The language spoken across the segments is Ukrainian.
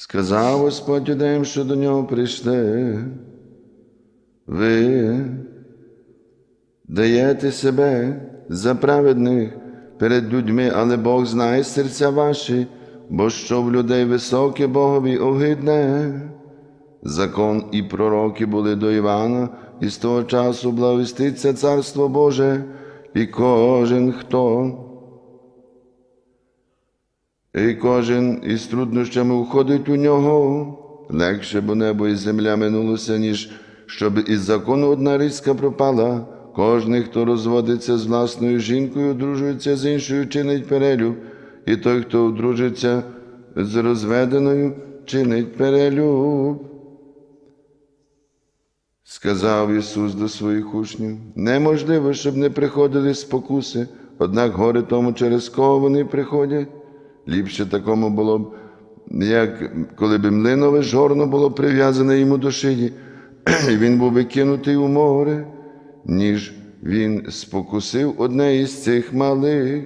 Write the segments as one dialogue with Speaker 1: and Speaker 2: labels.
Speaker 1: Сказав Господь юдеям, що до нього прийшли. Ви даєте себе за праведних перед людьми, але Бог знає серця ваші, бо що в людей високе Богові огидне. Закон і пророки були до Івана, і з того часу благовіститься Царство Боже, і кожен хто. І кожен із труднощами входить у нього. Легше, бо небо і земля минулося, ніж щоб із закону одна різка пропала. Кожний, хто розводиться з власною жінкою, одружується з іншою, чинить перелюб, і той, хто одружиться з розведеною, чинить перелюб. Сказав Ісус до своїх учнів, неможливо, щоб не приходили спокуси, однак горе тому, через кого вони приходять. Ліпше такому було б, як коли б млинове жорно було прив'язане йому до шиї, і він був викинутий у море, ніж він спокусив одне із цих малих.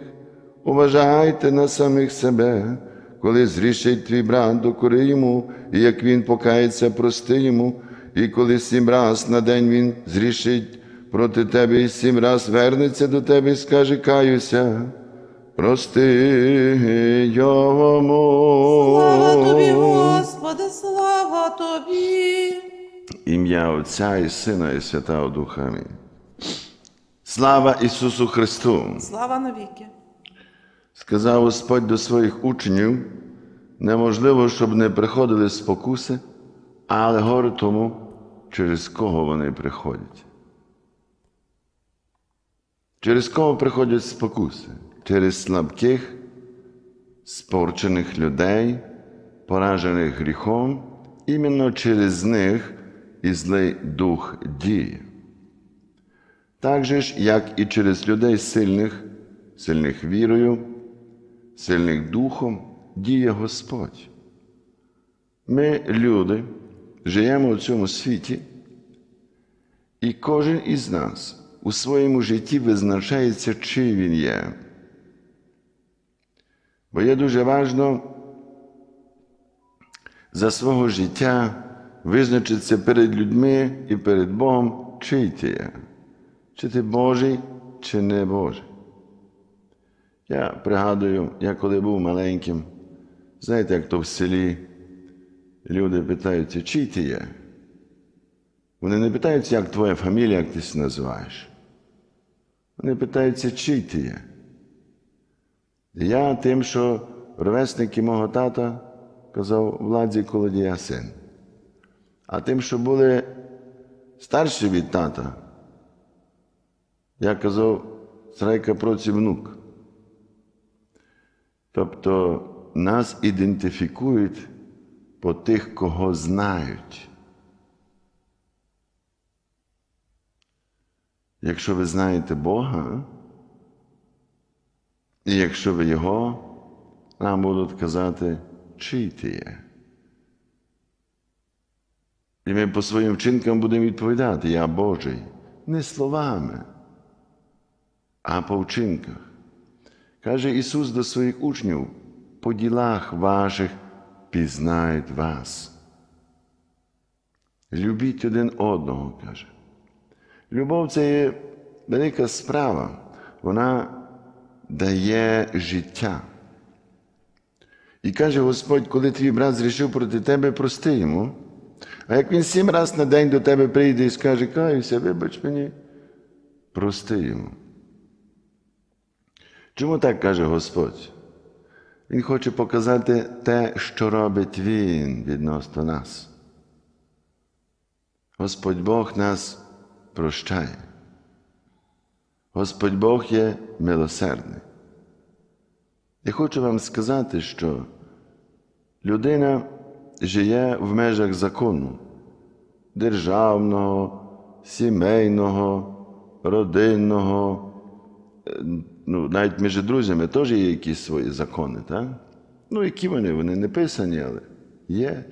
Speaker 1: Уважайте на самих себе, коли зрішить твій брат, докори йому, і як він покається, прости йому, і коли сім раз на день він зрішить проти тебе і сім раз вернеться до тебе і скаже каюся. Прости йому.
Speaker 2: Слава тобі, Господи, слава тобі.
Speaker 1: Ім'я Отця і Сина, і Святого Духа. Амінь. Слава Ісусу Христу!
Speaker 2: Слава навіки.
Speaker 1: Сказав Господь до своїх учнів, неможливо, щоб не приходили спокуси, але горе тому, через кого вони приходять. Через кого приходять спокуси? Через слабких, спорчених людей, поражених гріхом, іменно через них і злий дух діє. Так же ж, як і через людей сильних, сильних вірою, сильних духом, діє Господь. Ми, люди, живемо у цьому світі, і кожен із нас у своєму житті визначається, чий він є. Бо є дуже важливо за свого життя визначитися перед людьми і перед Богом, чий ти є. Чи ти Божий, чи не Божий. Я пригадую, я коли був маленьким, знаєте, як то в селі люди питаються, чий ти є? Вони не питаються, як твоя фамілія, як ти називаєш. Вони питаються, чий ти є. Я тим, що ровесники мого тата казав владі колодія син. А тим, що були старші від тата, я казав срайка проці внук. Тобто нас ідентифікують по тих, кого знають. Якщо ви знаєте Бога, і якщо ви Його, нам будуть казати, чий ти є. І ми по своїм вчинкам будемо відповідати, я Божий, не словами, а по вчинках. Каже Ісус до своїх учнів, по ділах ваших пізнають вас. Любіть один одного, каже. Любов це є велика справа, вона дає життя. І каже Господь, коли твій брат зрішив проти тебе, прости йому. А як він сім раз на день до тебе прийде і скаже, каюся, вибач мені, прости йому. Чому так каже Господь? Він хоче показати те, що робить Він відносно нас. Господь Бог нас прощає. Господь Бог є милосердний. Я хочу вам сказати, що людина живе в межах закону державного, сімейного, родинного, е, ну, навіть між друзями теж є якісь свої закони, так? Ну, які вони? Вони не писані, але є.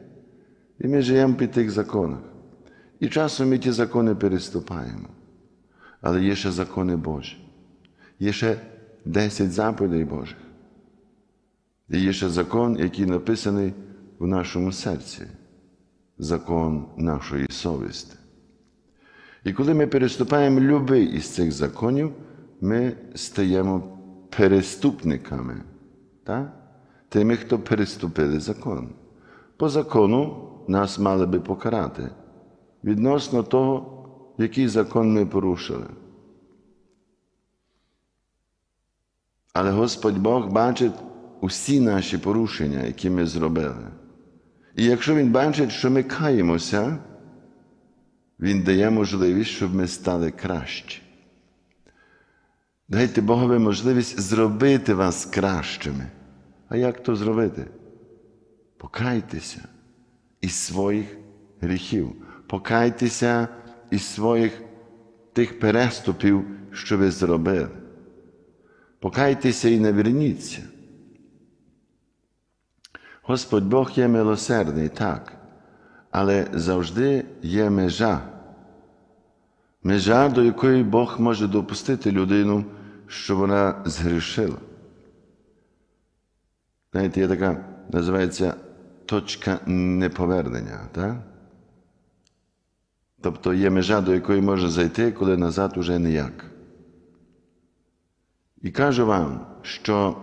Speaker 1: І ми живемо під тих законах. І часом ми ті закони переступаємо. Але є ще закони Божі. Є ще 10 заповідей Божих. І є ще закон, який написаний в нашому серці, закон нашої совісті. І коли ми переступаємо любий із цих законів, ми стаємо переступниками, так? тими, хто переступили закон. По закону нас мали би покарати відносно того, який закон ми порушили. Але Господь Бог бачить усі наші порушення, які ми зробили. І якщо Він бачить, що ми каємося, Він дає можливість, щоб ми стали кращі. Дайте Богові можливість зробити вас кращими. А як то зробити? Покайтеся із своїх гріхів, покайтеся із своїх тих переступів, що ви зробили. Покайтеся і наверніться. Господь Бог є милосердний, так, але завжди є межа. Межа, до якої Бог може допустити людину, що вона згрішила. Знаєте, є така, називається точка неповернення. Так? Тобто є межа, до якої може зайти, коли назад уже ніяк. І кажу вам, що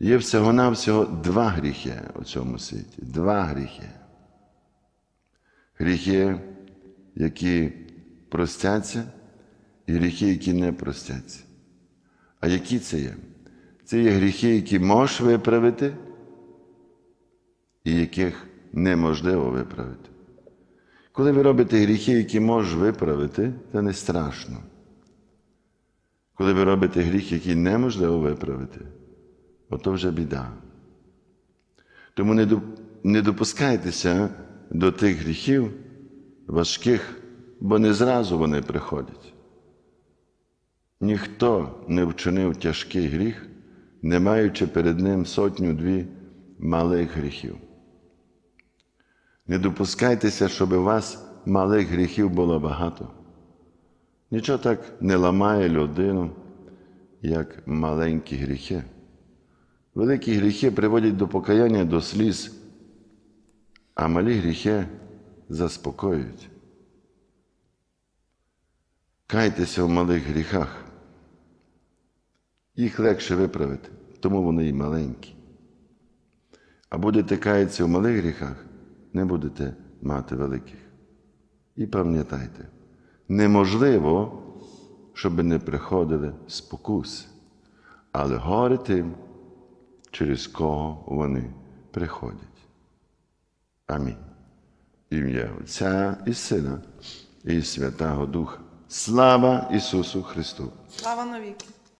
Speaker 1: є всього-навсього два гріхи у цьому світі. Два гріхи. Гріхи, які простяться, і гріхи, які не простяться. А які це є? Це є гріхи, які можеш виправити, і яких неможливо виправити. Коли ви робите гріхи, які можеш виправити, це не страшно. Коли ви робите гріх, який неможливо виправити, ото вже біда. Тому не доп- не допускайтеся до тих гріхів важких, бо не зразу вони приходять. Ніхто не вчинив тяжкий гріх, не маючи перед ним сотню-дві малих гріхів. Не допускайтеся, щоб у вас малих гріхів було багато. Нічого так не ламає людину, як маленькі гріхи. Великі гріхи приводять до покаяння, до сліз, а малі гріхи заспокоюють. Кайтеся в малих гріхах. Їх легше виправити, тому вони і маленькі. А будете каятися в малих гріхах, не будете мати великих. І пам'ятайте, неможливо, щоб не приходили спокуси, але горе тим, через кого вони приходять. Амінь. Ім'я Отця і Сина, і Святого Духа. Слава Ісусу Христу!
Speaker 2: Слава навіки.